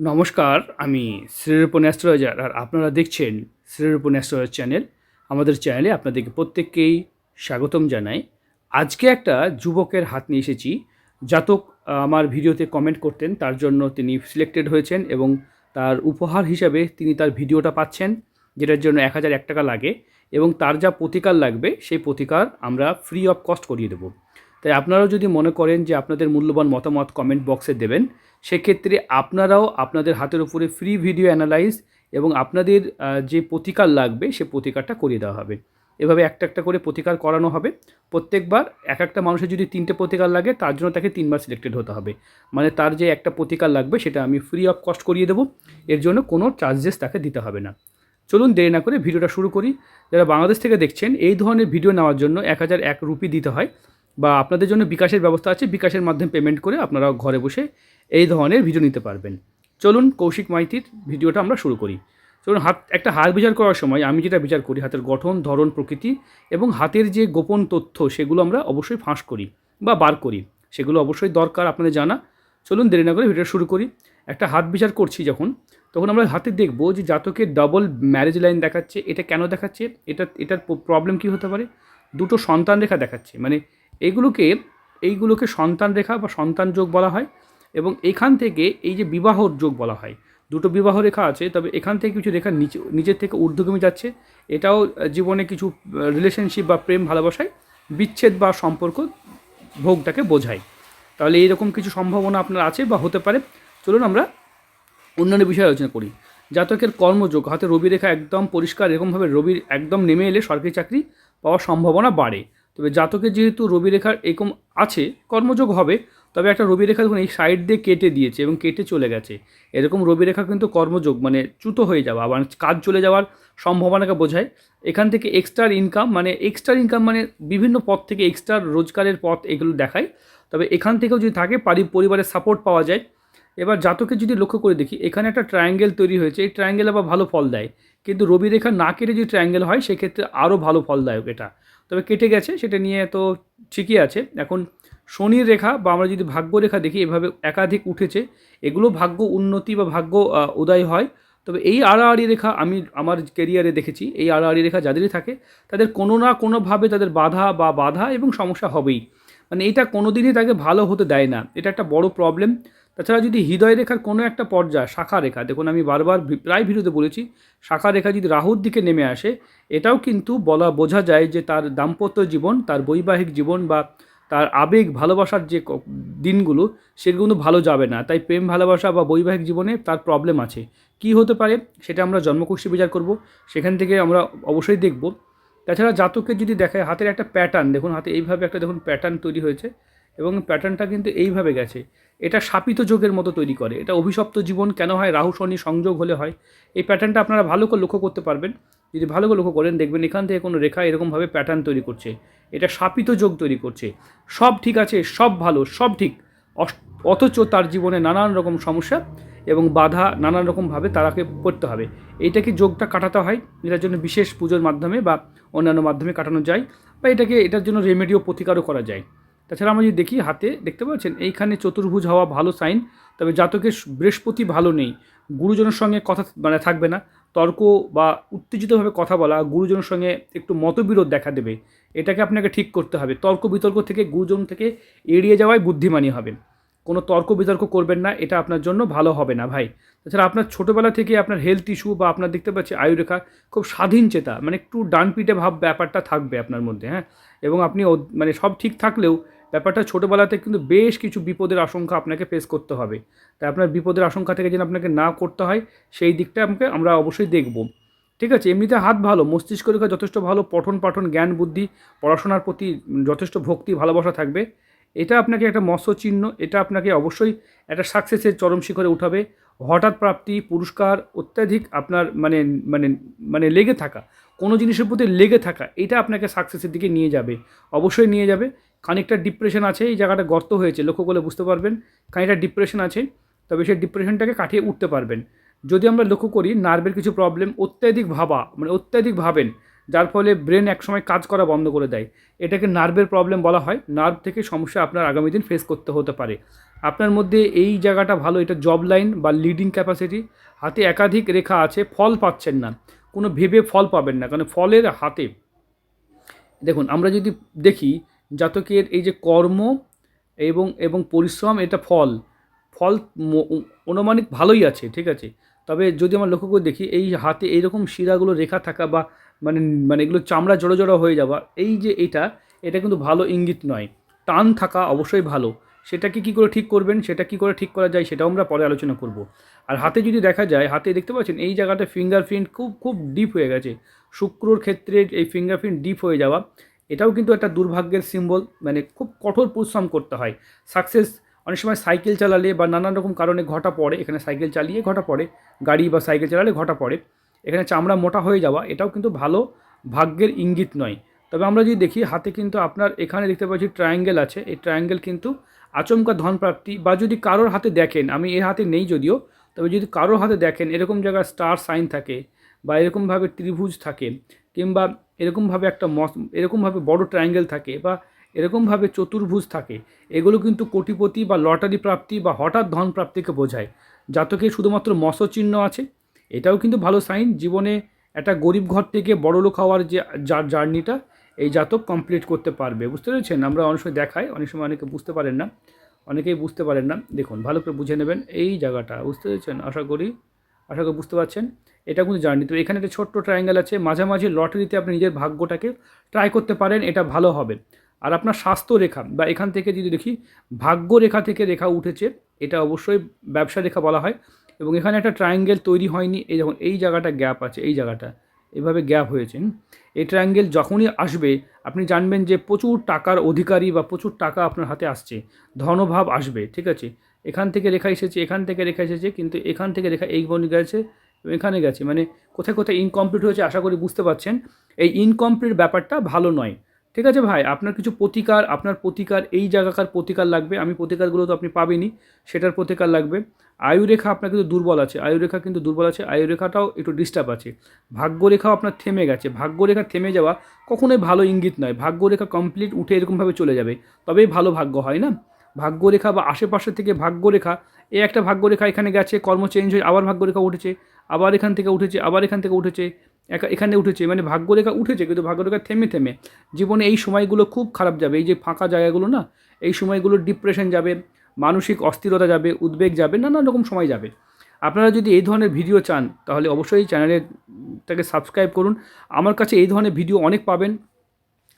নমস্কার, আমি শ্রীরূপন অ্যাস্ট্রোলজার আর আপনারা দেখছেন শ্রীরূপন অ্যাস্ট্রোলজার চ্যানেল। আমাদের চ্যানেলে আপনাদেরকে প্রত্যেককেই স্বাগতম জানাই। আজকে একটা যুবকের হাত নিয়ে এসেছি। জাতক আমার ভিডিওতে কমেন্ট করতেন, তার জন্য তিনি সিলেক্টেড হয়েছেন এবং তার উপহার হিসাবে তিনি তার ভিডিওটা পাচ্ছেন, যেটার জন্য এক হাজার এক টাকা লাগে এবং তার যা প্রতিকার লাগবে, সেই প্রতিকার আমরা ফ্রি অফ কস্ট করিয়ে দেবো। তাই আপনারাও যদি মনে করেন যে আপনাদের মূল্যবান মতামত কমেন্ট বক্সে দেবেন, সেক্ষেত্রে আপনারাও আপনাদের হাতের উপরে ফ্রি ভিডিও অ্যানালাইজ এবং আপনাদের যে প্রতিকার লাগবে সে প্রতিকারটা করিয়ে দেওয়া হবে। এভাবে একটা একটা করে প্রতিকার করানো হবে। প্রত্যেকবার এক একটা মানুষের যদি তিনটে প্রতিকার লাগে, তার জন্য তাকে তিনবার সিলেক্টেড হতে হবে। মানে তার যে একটা প্রতিকার লাগবে, সেটা আমি ফ্রি অফ কস্ট করিয়ে দেবো। এর জন্য কোনো চার্জেস তাকে দিতে হবে না। চলুন দেরি না করে ভিডিওটা শুরু করি। যারা বাংলাদেশ থেকে দেখছেন, এই ধরনের ভিডিও নেওয়ার জন্য এক হাজার এক রুপি দিতে হয়। বা আপনাদের জন্য বিকাশের ব্যবস্থা আছে, বিকাশের মাধ্যমে পেমেন্ট করে আপনারা ঘরে বসে এই ধরনের ভিডিও নিতে পারবেন। চলুন কৌশিক মাইতির ভিডিওটা আমরা শুরু করি। চলুন, হাত, একটা হাত বিচার করার সময় আমি যেটা বিচার করি, হাতের গঠন, ধরন, প্রকৃতি এবং হাতের যে গোপন তথ্য, সেগুলো আমরা অবশ্যই ফাঁস করি বা বার করি। সেগুলো অবশ্যই দরকার আপনাদের জানা। চলুন, দেরি না করে ভিডিও শুরু করি। একটা হাত বিচার করছি যখন, তখন আমরা হাতে দেখব যে জাতকের ডাবল ম্যারেজ লাইন দেখাচ্ছে, এটা কেন দেখাচ্ছে, এটা, এটার প্রবলেম কী হতে পারে? দুটো সন্তান রেখা দেখাচ্ছে মানে এগুলোকে, এইগুলোকে সন্তান রেখা বা সন্তান যোগ বলা হয় এবং এখান থেকে এই যে বিবাহর যোগ বলা হয়, দুটো বিবাহ রেখা আছে, তবে এখান থেকে কিছু রেখা নিচে নিজের থেকে ঊর্ধ্বগামী যাচ্ছে। এটাও জীবনে কিছু রিলেশনশিপ বা প্রেম ভালোবাসায় বিচ্ছেদ বা সম্পর্ক ভোগটাকে বোঝায়। তাহলে এইরকম কিছু সম্ভাবনা আপনার আছে বা হতে পারে। চলুন আমরা অন্যান্য বিষয়ে আলোচনা করি। জাতকের কর্মযোগ, হাতে রবি রেখা একদম পরিষ্কার, এরকমভাবে রবির একদম নেমে এলে সরকারি চাকরি পাওয়ার সম্ভাবনা বাড়ে। তবে জাতকের যেহেতু রবি রেখার এরকম আছে, কর্মযোগ হবে, তবে একটা রবি রেখা দেখুন, এই সাইড দিয়ে কেটে দিয়েছে এবং কেটে চলে গেছে। এরকম রবি রেখা কিন্তু কর্মযোগ মানে চ্যুত হয়ে যাওয়া, আবার কাজ চলে যাওয়ার সম্ভাবনাকে বোঝায়। এখান থেকে এক্সট্রা ইনকাম মানে এক্সট্রা ইনকাম মানে বিভিন্ন পথ থেকে এক্সট্রা রোজগারের পথ এগুলো দেখায়। তবে এখান থেকেও যদি থাকে, পারি পরিবারের সাপোর্ট পাওয়া যায়। এবার জাতকে যদি লক্ষ্য করে দেখি, এখানে একটা ট্রায়াঙ্গেল তৈরি হয়েছে, এই ট্রায়াঙ্গেল আবার ভালো ফল দেয়। কিন্তু রবি রেখা না কেটে যদি ট্রায়াঙ্গেল হয়, সেক্ষেত্রে আরও ভালো ফলদায়ক এটা। তবে কেটে গেছে, সেটা নিয়ে তো ঠিকই আছে। এখন শনির রেখা বা আমরা যদি ভাগ্য রেখা দেখি, এভাবে একাধিক উঠেছে, এগুলো ভাগ্য উন্নতি বা ভাগ্য উদয় হয়। তবে এই আড়াআড়ি রেখা আমি আমার কেরিয়ারে দেখেছি, এই আড়াআড়ি রেখা যাদেরই থাকে, তাদের কোনো না কোনোভাবে তাদের বাধা বা বাধা এবং সমস্যা হবেই। মানে এটা কোনো দিনই তাকে ভালো হতে দেয় না। এটা একটা বড় প্রবলেম তাছাড়া যদি হৃদয় রেখার কোনো একটা পর্যায় শাখা রেখা, দেখুন আমি বারবার প্রায় ভিডিওতে বলেছি, শাখা রেখা যদি রাহুর দিকে নেমে আসে, এটাও কিন্তু বলা, বোঝা যায় যে তার দাম্পত্য জীবন, তার বৈবাহিক জীবন বা তার আবেগ, ভালোবাসার যে দিনগুলো সেগুলো কিন্তু ভালো যাবে না। তাই প্রেম, ভালোবাসা বা বৈবাহিক জীবনে তার প্রবলেম আছে। কি হতে পারে, সেটা আমরা জন্মকুষ্ঠী বিচার করব। সেখান থেকে আমরা অবশ্যই দেখব। তাছাড়া জাতকের যদি দেখায়, হাতের একটা প্যাটার্ন দেখুন হাতে এইভাবে একটা, দেখুন প্যাটার্ন তৈরি হয়েছে এবং প্যাটার্নটা কিন্তু এইভাবে গেছে। এটা শাপিত যোগের মতো তৈরি করে। এটা অভিশপ্ত জীবন কেন হয়, রাহু শনি সংযোগ হলে হয়, এই প্যাটার্নটা আপনারা ভালো করে লক্ষ্য করতে পারবেন। যদি ভালো করে লক্ষ্য করেন, দেখবেন এখান থেকে কোনো রেখা এরকমভাবে প্যাটার্ন তৈরি করছে। এটা শাপিত যোগ তৈরি করছে। সব ঠিক আছে, সব ভালো, সব ঠিক। অথচ তার জীবনে নানান রকম সমস্যা এবং বাধা নানান রকমভাবে তারাকে পড়তে হবে। এইটাকে যোগটা কাটাতে হয়? এটার জন্য বিশেষ পুজোর মাধ্যমে বা অন্যান্য মাধ্যমে কাটানো যায় বা এটাকে এটার জন্য রেমেডিও প্রতিকারও করা যায়। তাছাড়া আমরা যদি দেখি হাতে, দেখতে পাচ্ছেন এইখানে চতুর্ভুজ হওয়া ভালো সাইন তবে জাতকের বৃহস্পতি ভালো নেই। গুরুজনের সঙ্গে কথা মানে থাকবে না। তর্ক বা উত্তেজিতভাবে কথা বলা গুরুজনের সঙ্গে একটু মতবিরোধ দেখা দেবে। এটাকে আপনাকে ঠিক করতে হবে। তর্ক বিতর্ক থেকে গুরুজন থেকে এড়িয়ে যাওয়াই বুদ্ধিমানী হবে। কোনো তর্ক বিতর্ক করবেন না, এটা আপনার জন্য ভালো হবে না ভাই। তাছাড়া আপনার ছোটোবেলা থেকে আপনার হেলথ ইস্যু বা আপনার দেখতে পাচ্ছি আয়ুরেখা খুব স্বাধীন চেতা মানে একটু ডান পিঠে ভাব ব্যাপারটা থাকবে আপনার মধ্যে হ্যাঁ? এবং আপনি মানে সব ঠিক থাকলেও ব্যাপারটা ছোটোবেলাতে কিন্তু বেশ কিছু বিপদের আশঙ্কা আপনাকে ফেস করতে হবে। তাই আপনার বিপদের আশঙ্কা থেকে যেন আপনাকে না করতে হয়, সেই দিকটা আমাকে, আমরা অবশ্যই দেখব। ঠিক আছে, এমনিতে হাত ভালো, মস্তিষ্ক রেখা যথেষ্ট ভালো পঠন পাঠন জ্ঞান বুদ্ধি পড়াশোনার প্রতি যথেষ্ট ভক্তি, ভালোবাসা থাকবে। এটা আপনাকে একটা মৎস্য চিহ্ন, এটা আপনাকে অবশ্যই একটা সাকসেসের চরম শিখরে উঠাবে। হঠাৎ প্রাপ্তি, পুরস্কার, অত্যাধিক আপনার মানে মানে মানে লেগে থাকা, কোনো জিনিসের প্রতি লেগে থাকা, এটা আপনাকে সাকসেসের দিকে নিয়ে যাবে। অবশ্যই নিয়ে যাবে। খানিকটা ডিপ্রেশন আছে, এই জায়গাটা গর্ত হয়েছে, লক্ষ্য করলে বুঝতে পারবেন, খানিকটা ডিপ্রেশন আছে, তবে সেই ডিপ্রেশনটাকে কাটিয়ে উঠতে পারবেন। যদি আমরা লক্ষ্য করি নার্ভের কিছু প্রবলেম অত্যাধিক ভাবা মানে অত্যাধিক ভাবেন যার ফলে ব্রেন একসময় কাজ করা বন্ধ করে দেয়। এটাকে নার্ভের প্রবলেম বলা হয়। নার্ভ থেকে সমস্যা আপনার আগামী দিন ফেস করতে হতে পারে। আপনার মধ্যে এই জায়গাটা ভালো, এটা জব লাইন বা লিডিং ক্যাপাসিটি হাতে একাধিক রেখা আছে, ফল পাচ্ছেন না। কোনো ভেবে ফল পাবেন না, কারণ ফলের হাতে। দেখুন, আমরা যদি দেখি, জাতকের এই যে কর্ম এবং এবং পরিশ্রম, এটা ফল। ফল অনুমানিক ভালোই আছে, ঠিক আছে। তবে যদি আমরা লক্ষ্য করে দেখি, এই হাতে এইরকম শিরাগুলো রেখা থাকা বা মানে মানে এগুলো চামড়া জড়ো জড়ো হয়ে যাওয়া, এই যে এটা এটা কিন্তু ভালো ইঙ্গিত নয়। টান থাকা অবশ্যই ভালো। সেটাকে কি করে ঠিক করবেন, সেটা কি করে ঠিক করা যায় সেটাও আমরা পরে আলোচনা করব। আর হাতে যদি দেখা যায়, হাতে দেখতে পাচ্ছেন, এই জায়গাটা ফিঙ্গারপ্রিন্ট খুব খুব ডিপ হয়ে গেছে। শুক্রর ক্ষেত্রে এই ফিঙ্গারপ্রিন্ট ডিপ হয়ে যাওয়া, এটাও কিন্তু একটা দুর্ভাগ্যের সিম্বল মানে খুব কঠোর পরিশ্রম করতে হয়। সাকসেস অনেক সময় সাইকেল চালালে বা নানান রকম কারণে ঘটা পড়ে, এখানে সাইকেল চালিয়ে ঘটা পড়ে, গাড়ি বা সাইকেল চালালে ঘটা পড়ে। এখানে চামড়া মোটা হয়ে যাওয়া, এটাও কিন্তু ভালো ভাগ্যের ইঙ্গিত নয়। তবে আমরা যদি দেখি, হাতে কিন্তু আপনার এখানে দেখতে পাচ্ছি ট্রায়াঙ্গেল আছে। এই ট্রায়াঙ্গেল কিন্তু আচমকা ধন প্রাপ্তি বা যদি কারোর হাতে দেখেন, আমি এর হাতে নেই যদিও, তবে যদি কারোর হাতে দেখেন, এরকম জায়গায় স্টার সাইন থাকে বা এরকমভাবে ত্রিভুজ থাকে কিংবা এরকমভাবে একটা মস, এরকমভাবে বড় ট্রায়াঙ্গেল থাকে বা এরকমভাবে চতুর্ভুজ থাকে, এগুলো কিন্তু কোটিপতি বা লটারি প্রাপ্তি বা হঠাৎ ধন প্রাপ্তিকে বোঝায়। জাতকে শুধুমাত্র মৎস্য চিহ্ন আছে। এটাও কিন্তু ভালো সাইন জীবনে একটা গরিব ঘর থেকে বড় লোক হওয়ার যে, যার জার্নিটা এই জাতক কমপ্লিট করতে পারবে। বুঝতে পেরেছেন? আমরা অনেক সময় দেখাই, অনেক সময় অনেকে বুঝতে পারেন না। অনেকেই বুঝতে পারেন না। দেখুন, ভালো করে বুঝে নেবেন এই জায়গাটা। বুঝতে পেরেছেন? আশা করি আশা করি বুঝতে পারছেন। এটা কিন্তু জার্নি তো এখানে একটা ছোট্ট ট্রায়াঙ্গেল আছে। মাঝামাঝি লটারিতে আপনি নিজের ভাগ্যটাকে ট্রাই করতে পারেন, এটা ভালো হবে। আর আপনার স্বাস্থ্য রেখা, বা এখান থেকে যদি দেখি, ভাগ্য রেখা থেকে রেখা উঠেছে, এটা অবশ্যই ব্যবসা রেখা বলা হয়। এবং এখানে একটা ট্রায়াঙ্গেল তৈরি হয়নি। এই যখন এই জায়গাটা গ্যাপ আছে, এই জায়গাটা। এভাবে গ্যাপ হয়েছে। এই ট্রায়াঙ্গেল যখনই আসবে, আপনি জানবেন যে প্রচুর টাকার অধিকারী বা প্রচুর টাকা আপনার হাতে আসছে। ধনভাব আসবে, ঠিক আছে? এখান থেকে রেখা এসেছে, এখান থেকে রেখা এসেছে, কিন্তু এখান থেকে রেখা এই বনে গেছে, এখানে গেছে। মানে কোথায় কোথায় ইনকমপ্লিট হয়েছে, আশা করি বুঝতে পারছেন। এই ইনকমপ্লিট ব্যাপারটা ভালো নয়। ঠিক আছে ভাই, আপনার কিছু প্রতিকার, আপনার প্রতিকার, এই জায়গাকার প্রতিকার লাগবে। আমি প্রতিকারগুলো তো আপনি পাবেনই, সেটার প্রতিকার লাগবে। আয়ুরেখা আপনার কিন্তু দুর্বল আছে, আয়ুরেখা কিন্তু দুর্বল আছে, আয়ুরেখাটাও একটু ডিস্টার্ব আছে। ভাগ্যরেখাও আপনার থেমে গেছে, ভাগ্যরেখা থেমে যাওয়া কখনোই ভালো ইঙ্গিত নয়। ভাগ্যরেখা কমপ্লিট উঠে এরকমভাবে চলে যাবে, তবেই ভালো ভাগ্য হয় না? ভাগ্যরেখা বা আশেপাশে থেকে ভাগ্যরেখা এই একটা ভাগ্যরেখা এখানে গেছে, কর্ম চেঞ্জ হয়ে আবার ভাগ্যরেখা উঠেছে, আবার এখান থেকে উঠেছে, আবার এখান থেকে উঠেছে এখানে উঠেছে মানে ভাগ্যরেখা উঠেছে কিন্তু ভাগ্যরেখা থেমে থেমে। জীবনে এই সময়গুলো খুব খারাপ যাবে, এই যে ফাঁকা জায়গাগুলো না, এই সময়গুলো ডিপ্রেশন যাবে, মানসিক অস্থিরতা যাবে, উদ্বেগ যাবে, নানা রকম সময় যাবে। আপনারা যদি এই ধরনের ভিডিও চান, তাহলে অবশ্যই চ্যানেলেরটাকে সাবস্ক্রাইব করুন। আমার কাছে এই ধরনের ভিডিও অনেক পাবেন,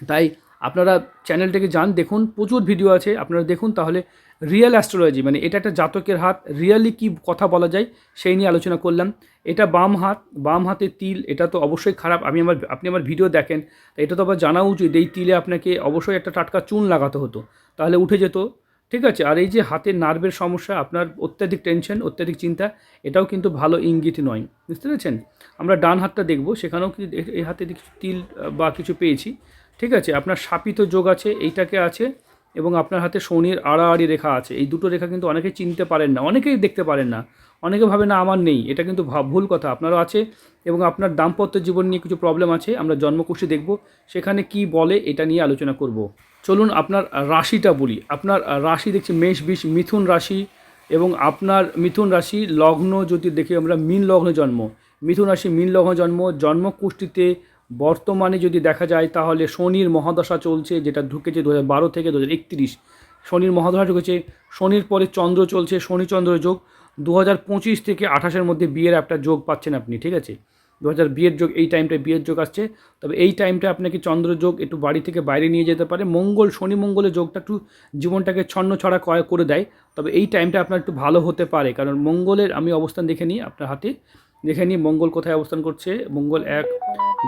তাই আপনারা চ্যানেলটাকে যান, দেখুন, প্রচুর ভিডিও আছে, আপনারা দেখুন, তাহলে রিয়েল অ্যাস্ট্রোলজি মানে এটা একটা জাতকের হাত রিয়েলি কি কথা বলা যায়, সেই নিয়ে আলোচনা করলাম। এটা বাম হাত, বাম হাতে তিল, এটা তো অবশ্যই খারাপ, আমি আমার, আপনি আমার ভিডিও দেখেন এটা তো আবার জানা উচিত, এই তিলে আপনাকে অবশ্যই একটা টাটকা চুন লাগাতে হতো, তাহলে উঠে যেত, ঠিক আছে? আর এই যে হাতের নার্ভের সমস্যা, আপনার অত্যাধিক টেনশন অত্যাধিক চিন্তা, এটাও কিন্তু ভালো ইঙ্গিত নয়, বুঝতে পেরেছেন? আমরা ডান হাতটা দেখব, সেখানেও কিন্তু এই হাতে কিছু তিল বা কিছু পেয়েছি ঠিক আছে? আপনার শাপিত যোগ আছে, এইটাকে আছে এবং আপনার হাতে শনির আড়াআড়ি রেখা আছে। এই দুটো রেখা কিন্তু অনেকেই চিনতে পারেন না, অনেকেই দেখতে পারেন না। অনেকে ভাবে, না, আমার নেই। এটা কিন্তু ভুল কথা, আপনারও আছে এবং আপনার দাম্পত্য জীবন নিয়ে কিছু প্রবলেম আছে, আমরা জন্মকুষ্ঠী দেখব, সেখানে কি বলে এটা নিয়ে আলোচনা করব। চলুন আপনার রাশিটা বলি। আপনার রাশি দেখছি, মেষ, বিষ, মিথুন রাশি এবং আপনার মিথুন রাশি লগ্ন যদি দেখি আমরা, মিন লগ্নে জন্ম। মিথুন রাশি মিন লগ্ন জন্ম, জন্মকুষ্ঠিতে বর্তমানে যদি দেখা যায় তাহলে শনির মহাদশা চলছে, যেটা ঢুকেছে দু হাজার বারো থেকে দু হাজার একত্রিশ। শনির মহাদশা ঢুকেছে, শনির পরে চন্দ্র চলছে শনি চন্দ্র যোগ। দু হাজার পঁচিশ থেকে আঠাশের মধ্যে বিয়ের একটা যোগ পাচ্ছেন আপনি, ঠিক আছে? দু হাজার বিয়ের যোগ, এই টাইমটায় বিয়ের যোগ আসছে। তবে এই টাইমটা আপনাকে চন্দ্র যোগ একটু বাড়ি থেকে বাইরে নিয়ে যেতে পারে। মঙ্গল, শনি মঙ্গলের যোগটা একটু জীবনটাকে ছন্ন ছড়া করে দেয়। তবে এই টাইমটা আপনার একটু ভালো হতে পারে। কারণ মঙ্গলের আমি অবস্থান দেখে নিই আপনার হাতে। দেখে নিই মঙ্গল কোথায় অবস্থান করছে, মঙ্গল এক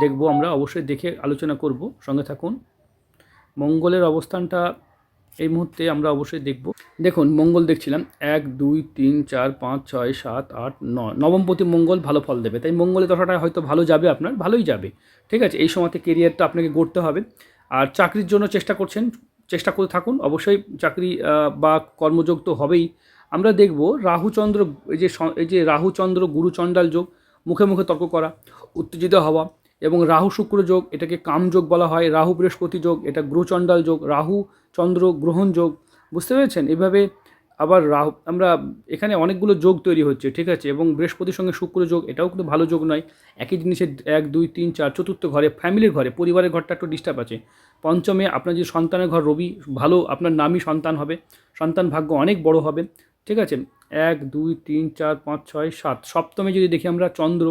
দেখব আমরা, অবশ্যই দেখে আলোচনা করব, সঙ্গে থাকুন। মঙ্গলের অবস্থানটা এই মুহূর্তে আমরা অবশ্যই দেখব। দেখুন, মঙ্গল দেখছিলাম, এক, দুই, তিন, চার, পাঁচ, ছয়, সাত, আট, নয়। নবমপতি মঙ্গল ভালো ফল দেবে, তাই মঙ্গলের দশাটা হয়তো ভালো যাবে আপনার, ভালোই যাবে। ঠিক আছে, এই সময়তে কেরিয়ারটা আপনাকে গড়তে হবে। আর চাকরির জন্য চেষ্টা করছেন, চেষ্টা করে থাকুন, অবশ্যই চাকরি বা কর্মযোগ তো হবেই। আমরা দেখব রাহুচন্দ্র, এই যে এই যে রাহুচন্দ্র গুরুচণ্ডাল যোগ, মুখে মুখে তর্ক করা, উত্তেজিত হওয়া এবং রাহু শুক্র যোগ, এটাকে কামযোগ বলা হয়, রাহু বৃহস্পতি যোগ, এটা গ্রহচণ্ডাল যোগ, রাহু চন্দ্র গ্রহণ যোগ, বুঝতে পেরেছেন? এভাবে আবার রাহু, আমরা এখানে অনেকগুলো যোগ তৈরি হচ্ছে, ঠিক আছে? এবং বৃহস্পতির সঙ্গে শুক্র যোগ, এটাও কিন্তু ভালো যোগ নয়। একই জিনিসের এক, দুই, তিন, চার, চতুর্থ ঘরে ফ্যামিলির ঘরে, পরিবারের ঘরটা একটু ডিস্টার্ব আছে। পঞ্চমে আপনার যে সন্তানের ঘর, রবি, ভালো, আপনার নামই সন্তান হবে। সন্তান ভাগ্য অনেক বড় হবে। ঠিক আছে? এক, দুই, তিন, চার, পাঁচ, ছয়, সাত। সপ্তমে যদি দেখি আমরা চন্দ্র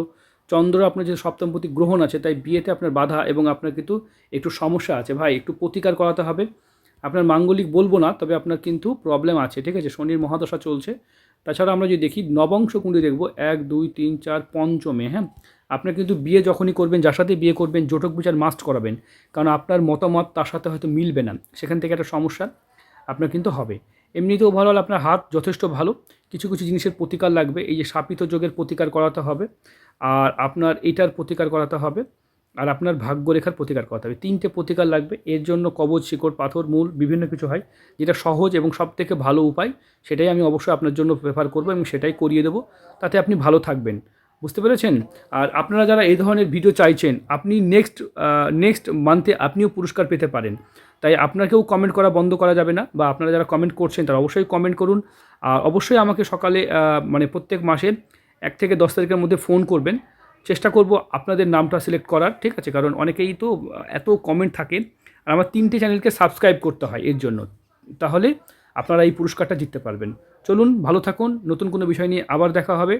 চন্দ্র আপনার যে সপ্তমপতি গ্রহণ আছে, তাই বিয়েতে আপনার বাধা এবং আপনার কিন্তু একটু সমস্যা আছে। ভাই, একটু প্রতিকার করাতে হবে। আপনার মাঙ্গলিক বলব না, তবে আপনার কিন্তু প্রবলেম আছে, ঠিক আছে? শনির মহাদশা চলছে। তাছাড়া আমরা যদি দেখি, নবংশ কুণ্ডি দেখব। এক, দুই, তিন, চার, পঞ্চমে হ্যাঁ? আপনার কিন্তু বিয়ে যখনই করবেন, যার সাথে বিয়ে করবেন, জোটক বিচার মাস্ট করাবেন। কারণ আপনার মতামত তার সাথে হয়তো মিলবে না। সেখান থেকে একটা সমস্যা আপনার কিন্তু হবে। এমনিতেও ভালো হলে আপনার হাত যথেষ্ট ভালো। কিছু কিছু জিনিসের প্রতিকার লাগবে। এই যে শাপিত যোগের প্রতিকার করাতে হবে। আর আপনার এটার প্রতিকার করাতে হবে। আর আপনার ভাগ্যরেখার প্রতিকার করাতে হবে। তিনটে প্রতিকার লাগবে। এর জন্য কবচ শিকড়, পাথর, মূল বিভিন্ন কিছু হয়। যেটা সহজ এবং সব থেকে ভালো উপায়, সেটাই আমি অবশ্যই আপনার জন্য প্রেফার করব এবং সেটাই করিয়ে দেবো। তাতে আপনি ভালো থাকবেন। বুঝতে পেরেছেন? আর আপনারা যারা এই ধরনের ভিডিও চাইছেন, আপনি নেক্সট নেক্সট মান্থে আপনিও পুরস্কার পেতে পারেন। তাই আপনাকেও কমেন্ট করা বন্ধ করা যাবে না, বা আপনারা যারা কমেন্ট করছেন, তারা অবশ্যই কমেন্ট করুন। আর অবশ্যই আমাকে সকালে মানে প্রত্যেক মাসে এক থেকে দশ তারিখের মধ্যে ফোন করবেন। চেষ্টা করব আপনাদের নামটা সিলেক্ট করার, ঠিক আছে? কারণ অনেকেই তো এত কমেন্ট থাকে, আর আমার তিনটে চ্যানেলকে সাবস্ক্রাইব করতে হয় এর জন্য। তাহলে আপনারা এই পুরস্কারটা জিততে পারবেন। চলুন, ভালো থাকুন। নতুন কোনো বিষয় নিয়ে আবার দেখা হবে।